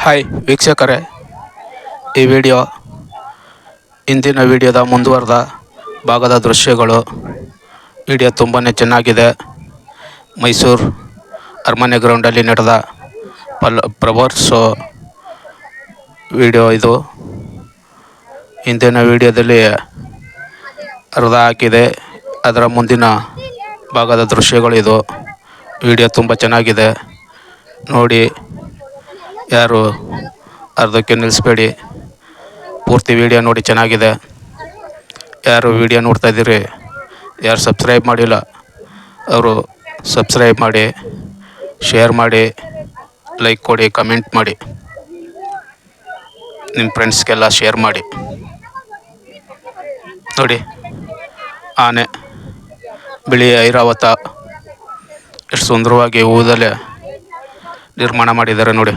Hi ವೀಕ್ಷಕರೇ. ಈ video ಇಂದಿನ ವಿಡಿಯೋದ ಮುಂದುವರೆದ ಭಾಗದ ದೃಶ್ಯಗಳು. ವಿಡಿಯೋ ತುಂಬಾ ಚೆನ್ನಾಗಿದೆ. ಮೈಸೂರು ಅರಮನೆ ಗ್ರೌಂಡಲ್ಲಿ ನಡೆದ ಪಲ್ ಪ್ರವರ್ ಶೋ ವಿಡಿಯೋ ಇದು. ಇಂದಿನ ವಿಡಿಯೋದಲ್ಲಿ ಅರ್ಧ ಹಾಕಿದೆ. ಅದರ ಮುಂದಿನ ಭಾಗದ ದೃಶ್ಯಗಳು ಇದು. ವಿಡಿಯೋ ತುಂಬ ಚೆನ್ನಾಗಿದೆ. ನೋಡಿ. ಯಾರು ಅರ್ಧಕ್ಕೆ ನಿಲ್ಲಿಸ್ಬೇಡಿ. ಪೂರ್ತಿ ವಿಡಿಯೋ ನೋಡಿ ಚೆನ್ನಾಗಿದೆ. ಯಾರು ವಿಡಿಯೋ ನೋಡ್ತಾ ಇದ್ದೀರಿ? ಯಾರು ಸಬ್ಸ್ಕ್ರೈಬ್ ಮಾಡಿಲ್ಲ? ಅವರು ಸಬ್ಸ್ಕ್ರೈಬ್ ಮಾಡಿ ಶೇರ್ ಮಾಡಿ ಲೈಕ್ ಕೊಡಿ ಕಮೆಂಟ್ ಮಾಡಿ. ನಿಮ್ಮ ಫ್ರೆಂಡ್ಸ್ಗೆಲ್ಲ ಶೇರ್ ಮಾಡಿ. ನೋಡಿ, ಆನೆ, ಬಿಳಿ ಐರಾವತ, ಎಷ್ಟು ಸುಂದರವಾಗಿ ಹೂದಲ್ಲೇ ನಿರ್ಮಾಣ ಮಾಡಿದ್ದಾರೆ ನೋಡಿ.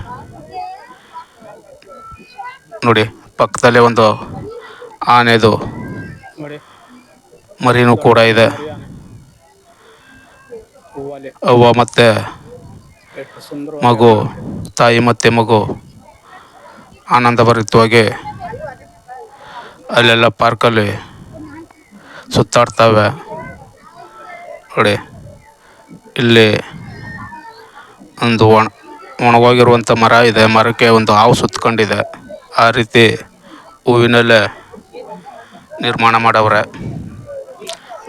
ನೋಡಿ ಪಕ್ಕದಲ್ಲೇ ಒಂದು ಆನೆದು ಮರಿನೂ ಕೂಡ ಇದೆ. ಅವ ಅವ್ವ ಮತ್ತು ಮಗು ತಾಯಿ ಮತ್ತು ಮಗು. ಆನಂದಭರಿತವಾಗಿ ಅಲ್ಲೆಲ್ಲ ಪಾರ್ಕಲ್ಲಿ ಸುತ್ತಾಡ್ತವೆ. ನೋಡಿ ಇಲ್ಲಿ ಒಂದು ಒಣ ಒಣಗೋಗಿರುವಂಥ ಮರ ಇದೆ. ಮರಕ್ಕೆ ಒಂದು ಹಾವು ಸುತ್ಕೊಂಡಿದೆ ಆ ರೀತಿ ಹೂವಿನಲ್ಲೇ ನಿರ್ಮಾಣ ಮಾಡವ್ರೆ.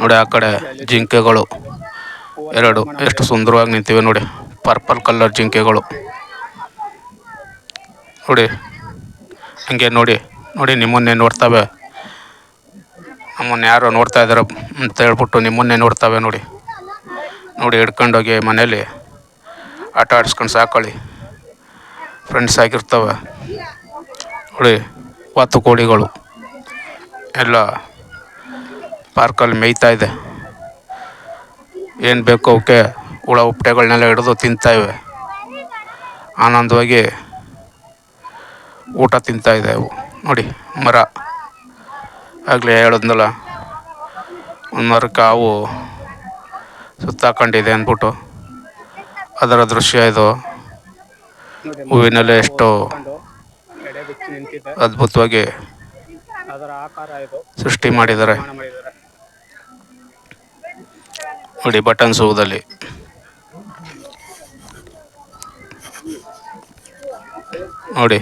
ನೋಡಿ ಆ ಕಡೆ ಜಿಂಕೆಗಳು ಎರಡು ಎಷ್ಟು ಸುಂದರವಾಗಿ ನಿಂತಿವೆ ನೋಡಿ. ಪರ್ಪಲ್ ಕಲರ್ ಜಿಂಕೆಗಳು. ನೋಡಿ, ಹಂಗೆ ನೋಡಿ ನೋಡಿ ನಿಮ್ಮನ್ನೇ ನೋಡ್ತವೆ. ನಮ್ಮನ್ನು ಯಾರೋ ನೋಡ್ತಾ ಇದ್ದಾರೆ ಅಂತ ಹೇಳ್ಬಿಟ್ಟು ನಿಮ್ಮನ್ನೇ ನೋಡ್ತವೆ ನೋಡಿ. ನೋಡಿ, ಹಿಡ್ಕೊಂಡೋಗಿ ಮನೇಲಿ ಆಟ ಆಡಿಸ್ಕೊಂಡು ಸಾಕೊಳ್ಳಿ ಫ್ರೆಂಡ್ಸ್ ಆಗಿರ್ತವೆ. ನೋಡಿ ಬಾತುಕೋಳಿಗಳು ಎಲ್ಲ ಪಾರ್ಕಲ್ಲಿ ಮೇಯ್ತಾ ಇದೆ. ಏನು ಬೇಕು ಅವಕ್ಕೆ ಹುಳ ಉಪ್ಪಟೆಗಳನ್ನೆಲ್ಲ ಹಿಡಿದು ತಿಂತಾಯಿವೆ ಆನಂದವಾಗಿ ಊಟ ತಿಂತಾ ಇದೆ ಅವು. ನೋಡಿ, ಮರ. ಆಗಲೇ ಹೇಳಿದ್ನಲ್ಲ ಒಂದು ಮರಕ್ಕೆ ಹಾವು ಸುತ್ತಾಕೊಂಡಿದೆ ಅಂದ್ಬಿಟ್ಟು. ಅದರ ದೃಶ್ಯ ಇದು. ಹೂವಿನಲ್ಲೇ ಎಷ್ಟು ಅದ್ಭುತವಾಗಿ ಸೃಷ್ಟಿ ಮಾಡಿದ್ದಾರೆ. ನೋಡಿ ಬಟನ್ ಸೂದಲ್ಲಿ ನೋಡಿ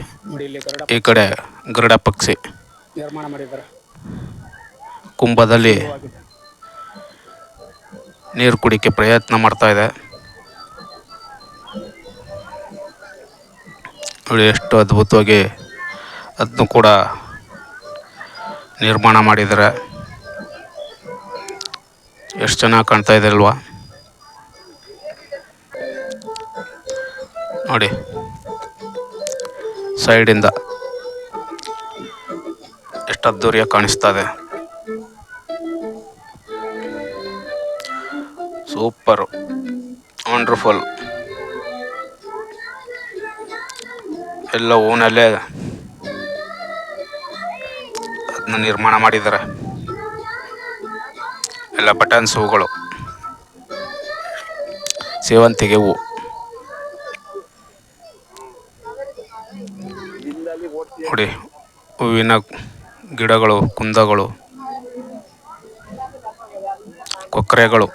ಈ ಕಡೆ ಗರುಡ ಪಕ್ಷಿ. ನಿರ್ಮಾಣ ಮಾಡಿದ್ದಾರೆ. ಕುಂಭದಲ್ಲಿ ನೀರು ಕುಡಿಕೆ ಪ್ರಯತ್ನ ಮಾಡ್ತಾ ಇದೆ. ನೋಡಿ ಎಷ್ಟು ಅದ್ಭುತವಾಗಿ ಅದನ್ನು ಕೂಡ ನಿರ್ಮಾಣ ಮಾಡಿದ್ದಾರೆ. ಎಷ್ಟು ಚೆನ್ನಾಗಿ ಕಾಣ್ತಾ ಇದೆ ಅಲ್ವಾ ನೋಡಿ, ಸೈಡಿಂದ ಎಷ್ಟು ಅದ್ದೂರಿಯಾಗಿ ಕಾಣಿಸ್ತಾ ಇದೆ. Super, wonderful. ಎಲ್ಲ ಹೂನಲ್ಲೇ ಅದನ್ನ ನಿರ್ಮಾಣ ಮಾಡಿದ್ದಾರೆ. ಎಲ್ಲ ಬಟನ್ಸ್ ಹೂಗಳು. ಸೇವಂತಿಗೆ ಹೂವು ನೋಡಿ, ಹೂವಿನ ಗಿಡಗಳು, ಕುಂದಗಳು ಕೊಕ್ಕರೆಗಳು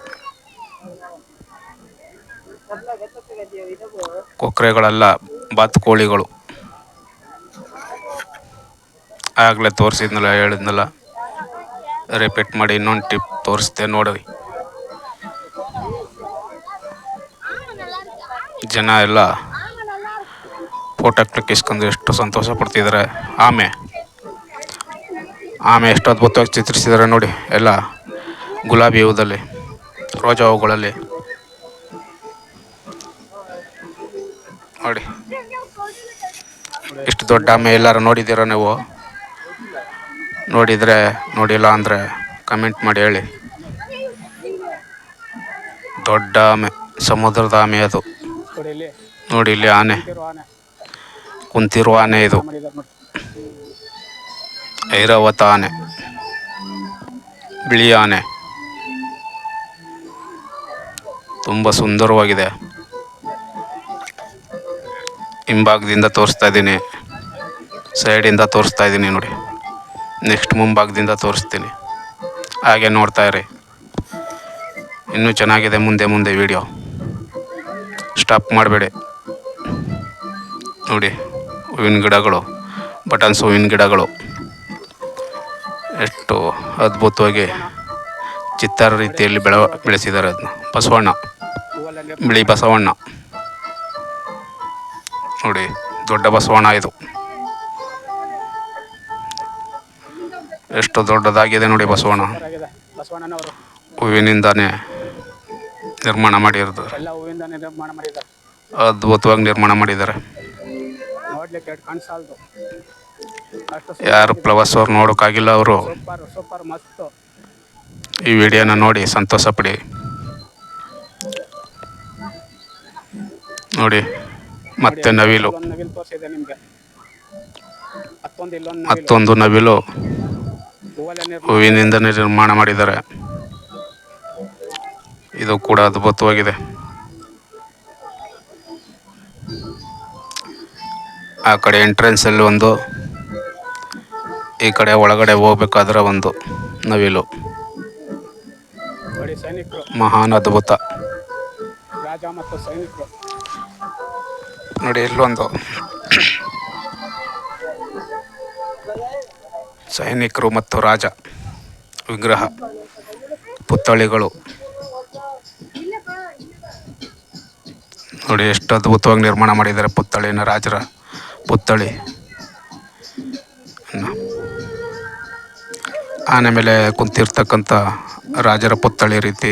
ಕೊಕ್ಕರೆಗಳಲ್ಲ ಬಾತುಕೋಳಿಗಳು. ಆಗಲೇ ತೋರಿಸಿದ್ನಲ್ಲ, ಹೇಳಿದ್ನಲ್ಲ. ರಿಪೀಟ್ ಮಾಡಿ ಇನ್ನೊಂದು ಟಿಪ್ ತೋರಿಸ್ದೆ ನೋಡಿ ಜನ ಎಲ್ಲ ಫೋಟೋ ಕ್ಲಿಕ್ ಇಸ್ಕೊಂಡು ಎಷ್ಟು ಸಂತೋಷ ಪಡ್ತಿದ್ದಾರೆ ಆಮೆ. ಆಮೆ ಎಷ್ಟು ಅದ್ಭುತವಾಗಿ ಚಿತ್ರಿಸಿದ್ದಾರೆ ನೋಡಿ, ಎಲ್ಲ ಗುಲಾಬಿ ಹೂದಲ್ಲಿ, ರೋಜಾ ಹೂಗಳಲ್ಲಿ. ನೋಡಿ. ಇಷ್ಟು ದೊಡ್ಡ ಆಮೆ ಎಲ್ಲರೂ ನೋಡಿದ್ದೀರ ನೀವು? ನೋಡಿದರೆ ನೋಡಿಲ್ಲ ಅಂದರೆ ಕಮೆಂಟ್ ಮಾಡಿ ಹೇಳಿ. ದೊಡ್ಡ ಆಮೆ ಸಮುದ್ರದ ಆಮೆ ಅದು. ನೋಡಿ ಇಲ್ಲಿ ಆನೆ. ಕುಂತಿರುವ ಆನೆ ಇದು. ಐರಾವತ ಆನೆ. ಬಿಳಿ ಆನೆ. ತುಂಬ ಸುಂದರವಾಗಿದೆ. ಹಿಂಭಾಗದಿಂದ ತೋರಿಸ್ತಾ ಇದ್ದೀನಿ. ಸೈಡಿಂದ ತೋರಿಸ್ತಾ ಇದ್ದೀನಿ ನೋಡಿ. ನೆಕ್ಸ್ಟ್ ಮುಂಭಾಗದಿಂದ ತೋರಿಸ್ತೀನಿ. ಹಾಗೆ ನೋಡ್ತಾ ಇರಿ. ಇನ್ನೂ ಚೆನ್ನಾಗಿದೆ ಮುಂದೆ ಮುಂದೆ ವಿಡಿಯೋ. ಸ್ಟಾಪ್ ಮಾಡಬೇಡಿ. ನೋಡಿ, ಹೂವಿನ ಗಿಡಗಳು, ಬಟನ್ಸ್ ಹೂವಿನ ಗಿಡಗಳು. ಎಷ್ಟು ಅದ್ಭುತವಾಗಿ ಚಿತ್ತಾರ ರೀತಿಯಲ್ಲಿ ಬೆಳ ಬೆಳೆಸಿದ್ದಾರೆ ಅದನ್ನ. ಬಸವಣ್ಣ, ಬಿಳಿ ಬಸವಣ್ಣ. ನೋಡಿ, ದೊಡ್ಡ ಬಸವಣ್ಣ ಇದು. ಎಷ್ಟು ದೊಡ್ಡದಾಗಿದೆ ನೋಡಿ ಬಸವಣ್ಣ. ಹೂವಿನಿಂದಾನೇ ನಿರ್ಮಾಣ ಮಾಡಿರೋದು. ಅದ್ಭುತವಾಗಿ ನಿರ್ಮಾಣ ಮಾಡಿದ್ದಾರೆ. ಯಾರು ಪ್ರವಾಸವ್ರು ನೋಡೋಕ್ಕಾಗಿಲ್ಲ ಅವರು. ಈ ವಿಡಿಯೋನ ನೋಡಿ ಸಂತೋಷ ಪಡಿ. ನೋಡಿ ಮತ್ತೆ ನವಿಲು. ಮತ್ತೊಂದು ನವಿಲು. ಹೂವಿನಿಂದ ನಿರ್ಮಾಣ ಮಾಡಿದ್ದಾರೆ. ಇದು ಕೂಡ ಅದ್ಭುತವಾಗಿದೆ. ಆ ಕಡೆ ಎಂಟ್ರೆನ್ಸಲ್ಲಿ ಒಂದು ಈ ಕಡೆ ಒಳಗಡೆ ಹೋಗ್ಬೇಕಾದ್ರೆ ಒಂದು ನವಿಲು. ಮಹಾನ್ ಅದ್ಭುತ. ನೋಡಿ ಇಲ್ಲೊಂದು ಸೈನಿಕರು ಮತ್ತು ರಾಜ, ವಿಗ್ರಹ, ಪುತ್ಥಳಿಗಳು. ನೋಡಿ ಎಷ್ಟು ಅದ್ಭುತವಾಗಿ ನಿರ್ಮಾಣ ಮಾಡಿದ್ದಾರೆ ಪುತ್ಥಳಿನ ರಾಜರ ಪುತ್ಥಳಿ. ಆನೆ ಮೇಲೆ ಕುಂತಿರ್ತಕ್ಕಂಥ ರಾಜರ ಪುತ್ಥಳಿ ರೀತಿ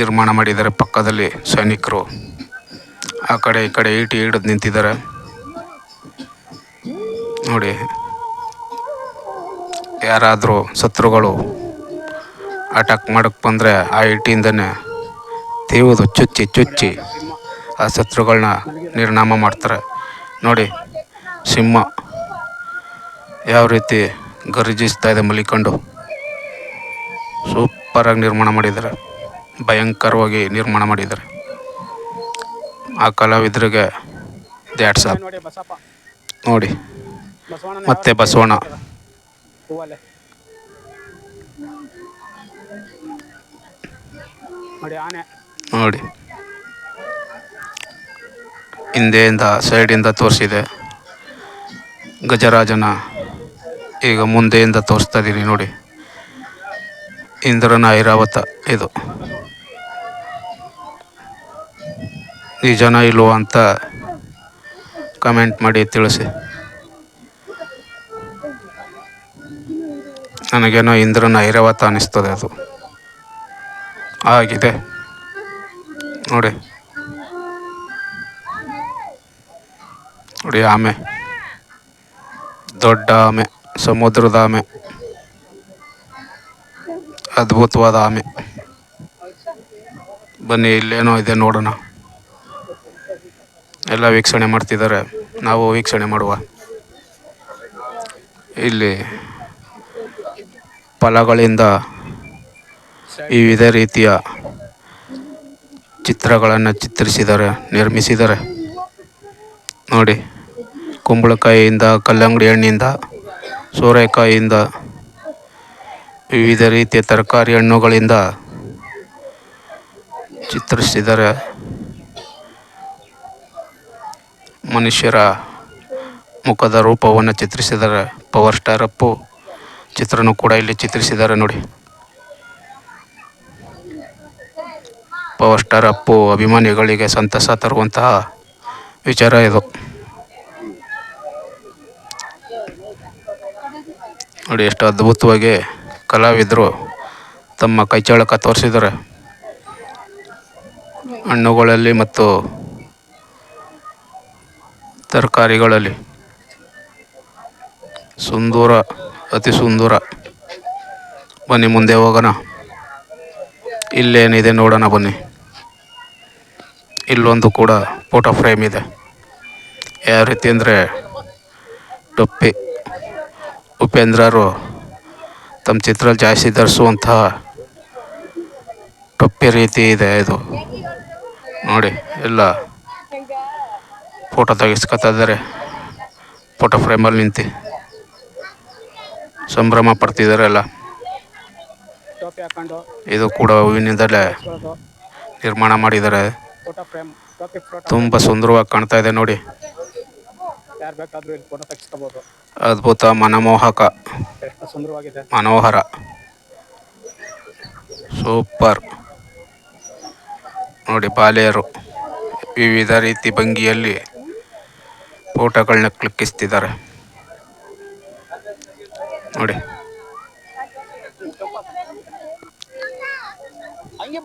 ನಿರ್ಮಾಣ ಮಾಡಿದ್ದಾರೆ ಪಕ್ಕದಲ್ಲಿ ಸೈನಿಕರು. ಆ ಕಡೆ ಈ ಕಡೆ ಈಟಿ ಹಿಡಿದು ನಿಂತಿದ್ದಾರೆ. ನೋಡಿ, ಯಾರಾದರೂ ಶತ್ರುಗಳು ಅಟ್ಯಾಕ್ ಮಾಡಕ್ಕೆ ಬಂದರೆ ಆ ಇಟ್ಟಿಯಿಂದನೇ ತೀವ್ರದು ಚುಚ್ಚಿ ಚುಚ್ಚಿ ಆ ಶತ್ರುಗಳನ್ನ ನಿರ್ನಾಮ ಮಾಡ್ತಾರೆ. ನೋಡಿ, ಸಿಂಹ ಯಾವ ರೀತಿ ಗರ್ಜಿಸ್ತಾ ಇದೆ ಮಲಿಕೊಂಡು. ಸೂಪರಾಗಿ ನಿರ್ಮಾಣ ಮಾಡಿದ್ದಾರೆ. ಭಯಂಕರವಾಗಿ ನಿರ್ಮಾಣ ಮಾಡಿದ್ದಾರೆ. ಆ ಕಲಾವಿದರಿಗೆ ದ್ಯಾಟ್ಸ್ ನೋಡಿ ಮತ್ತೆ ಬಸವಣ್ಣ. ನೋಡಿ ಹಿಂದೆಯಿಂದ ಸೈಡಿಂದ ತೋರಿಸಿದೆ. ಗಜರಾಜನ ಈಗ ಮುಂದೆಯಿಂದ ತೋರಿಸ್ತಾ ಇದ್ದೀನಿ ನೋಡಿ. ಇಂದ್ರನ ಐರಾವತ ಇದು. ಈ ಜನ ಇಲ್ವೋ ಅಂತ ಕಮೆಂಟ್ ಮಾಡಿ ತಿಳಿಸಿ. ನನಗೇನೋ ಇಂದ್ರನ ಐರವತ ಅನ್ನಿಸ್ತದೆ ಅದು. ಆಗಿದೆ. ನೋಡಿ. ನೋಡಿ, ಆಮೆ. ದೊಡ್ಡ ಆಮೆ, ಸಮುದ್ರದ ಆಮೆ. ಅದ್ಭುತವಾದ ಆಮೆ. ಬನ್ನಿ, ಇಲ್ಲೇನೋ ಇದೆ ನೋಡೋಣ. ಎಲ್ಲ ವೀಕ್ಷಣೆ ಮಾಡ್ತಿದ್ದಾರೆ. ನಾವು ವೀಕ್ಷಣೆ ಮಾಡುವ. ಇಲ್ಲಿ ಫಲಗಳಿಂದ ವಿವಿಧ ರೀತಿಯ ಚಿತ್ರಗಳನ್ನು ಚಿತ್ರಿಸಿದ್ದಾರೆ ನಿರ್ಮಿಸಿದ್ದಾರೆ ನೋಡಿ, ಕುಂಬಳಕಾಯಿಯಿಂದ, ಕಲ್ಲಂಗಡಿ ಹಣ್ಣಿಂದ, ಸೋರೆಕಾಯಿಯಿಂದ, ವಿವಿಧ ರೀತಿಯ ತರಕಾರಿ ಹಣ್ಣುಗಳಿಂದ ಚಿತ್ರಿಸಿದ್ದಾರೆ ಮನುಷ್ಯರ ಮುಖದ ರೂಪವನ್ನು ಚಿತ್ರಿಸಿದರೆ ಪವರ್ ಸ್ಟಾರ್ ಅಪ್ಪು ಚಿತ್ರನೂ ಕೂಡ ಇಲ್ಲಿ ಚಿತ್ರಿಸಿದ್ದಾರೆ ನೋಡಿ. ಪವರ್ ಸ್ಟಾರ್ ಅಪ್ಪು, ಅಭಿಮಾನಿಗಳಿಗೆ ಸಂತಸ ತರುವಂತಹ ವಿಚಾರ ಇದು. ನೋಡಿ ಎಷ್ಟು ಅದ್ಭುತವಾಗಿ ಕಲಾವಿದರು ತಮ್ಮ ಕೈಚಳಕ ತೋರಿಸಿದ್ದಾರೆ. ಹಣ್ಣುಗಳಲ್ಲಿ ಮತ್ತು ತರಕಾರಿಗಳಲ್ಲಿ. ಸುಂದರ ಅತಿ ಸುಂದರ. ಬನ್ನಿ, ಮುಂದೆ ಹೋಗೋಣ. ಇಲ್ಲೇನಿದೆ ನೋಡೋಣ ಬನ್ನಿ. ಇಲ್ಲೊಂದು ಕೂಡ ಫೋಟೋ ಫ್ರೇಮ್ ಇದೆ. ಯಾವ ರೀತಿ ಅಂದರೆ ಟೊಪ್ಪಿ. ಉಪೇಂದ್ರರು ತಮ್ಮ ಚಿತ್ರದಲ್ಲಿ ಜಾಸ್ತಿ ಧರಿಸುವಂತಹ ಟೊಪ್ಪಿ ರೀತಿ ಇದೆ ಇದು. ನೋಡಿ, ಎಲ್ಲ ಫೋಟೋ ತೆಗೆಸ್ಕೊತಾ ಇದ್ದಾರೆ. ಫೋಟೋ ಫ್ರೇಮಲ್ಲಿ ನಿಂತು. ಸಂಭ್ರಮ ಪಡ್ತಿದ್ದಾರೆ ಎಲ್ಲ ಇದು ಕೂಡ ಹೂವಿನಿಂದಲೇ ನಿರ್ಮಾಣ ಮಾಡಿದ್ದಾರೆ ತುಂಬಾ ಸುಂದರವಾಗಿ ಕಾಣ್ತಾ ಇದೆ ನೋಡಿ ಅದ್ಭುತ ಮನಮೋಹಕ ಮನೋಹರ ಸೂಪರ್ ನೋಡಿ ಬಾಲೆಯರು ವಿವಿಧ ರೀತಿ ಭಂಗಿಯಲ್ಲಿ ಫೋಟೋಗಳನ್ನ ಕ್ಲಿಕ್ಕಿಸ್ತಿದ್ದಾರೆ ನೋಡಿ.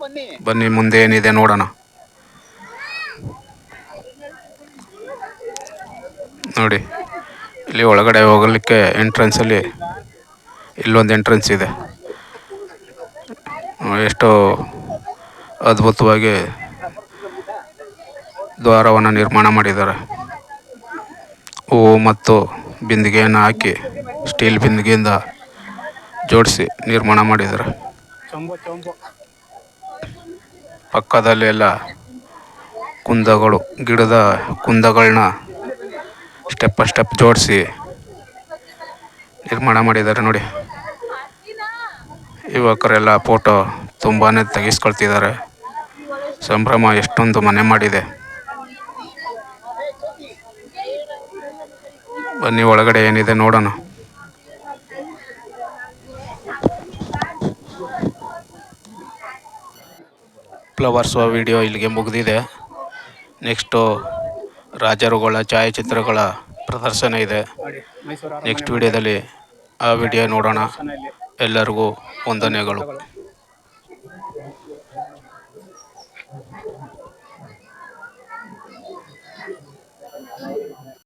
ಬನ್ನಿ. ಬನ್ನಿ ಮುಂದೆ ಏನಿದೆ ನೋಡೋಣ. ನೋಡಿ ಇಲ್ಲಿ ಒಳಗಡೆ ಹೋಗಲಿಕ್ಕೆ ಎಂಟ್ರೆನ್ಸಲ್ಲಿ ಇಲ್ಲೊಂದು ಎಂಟ್ರೆನ್ಸ್ ಇದೆ. ಎಷ್ಟು ಅದ್ಭುತವಾಗಿ ದ್ವಾರವನ್ನು ನಿರ್ಮಾಣ ಮಾಡಿದ್ದಾರೆ. ಹೂವು ಮತ್ತು ಬಿಂದಿಗೆಯನ್ನು ಹಾಕಿ ಸ್ಟೀಲ್ ಬಿಂದಿಗೆಯಿಂದ ಜೋಡಿಸಿ ನಿರ್ಮಾಣ ಮಾಡಿದ್ದಾರೆ ಪಕ್ಕದಲ್ಲಿ ಎಲ್ಲ ಕುಂದಗಳು, ಗಿಡದ ಕುಂದಗಳನ್ನ ಸ್ಟೆಪ್ ಬೈ ಸ್ಟೆಪ್ ಜೋಡಿಸಿ ನಿರ್ಮಾಣ ಮಾಡಿದ್ದಾರೆ ನೋಡಿ. ಯುವಕರೆಲ್ಲ ಫೋಟೋ ತುಂಬಾ ತೆಗೆಸ್ಕೊಳ್ತಿದ್ದಾರೆ. ಸಂಭ್ರಮ ಎಷ್ಟೊಂದು ಮನೆ ಮಾಡಿದೆ. ಬನ್ನಿ, ಒಳಗಡೆ ಏನಿದೆ ನೋಡೋಣ. ಫ್ಲವರ್ಸ್ ವಿಡಿಯೋ ಇಲ್ಲಿಗೆ ಮುಗಿದಿದೆ. ನೆಕ್ಸ್ಟು ರಾಜರುಗಳ ಛಾಯಾಚಿತ್ರಗಳ ಪ್ರದರ್ಶನ ಇದೆ. ನೆಕ್ಸ್ಟ್ ವಿಡಿಯೋದಲ್ಲಿ ಆ ವಿಡಿಯೋ ನೋಡೋಣ. ಎಲ್ಲರಿಗೂ ವಂದನೆಗಳು.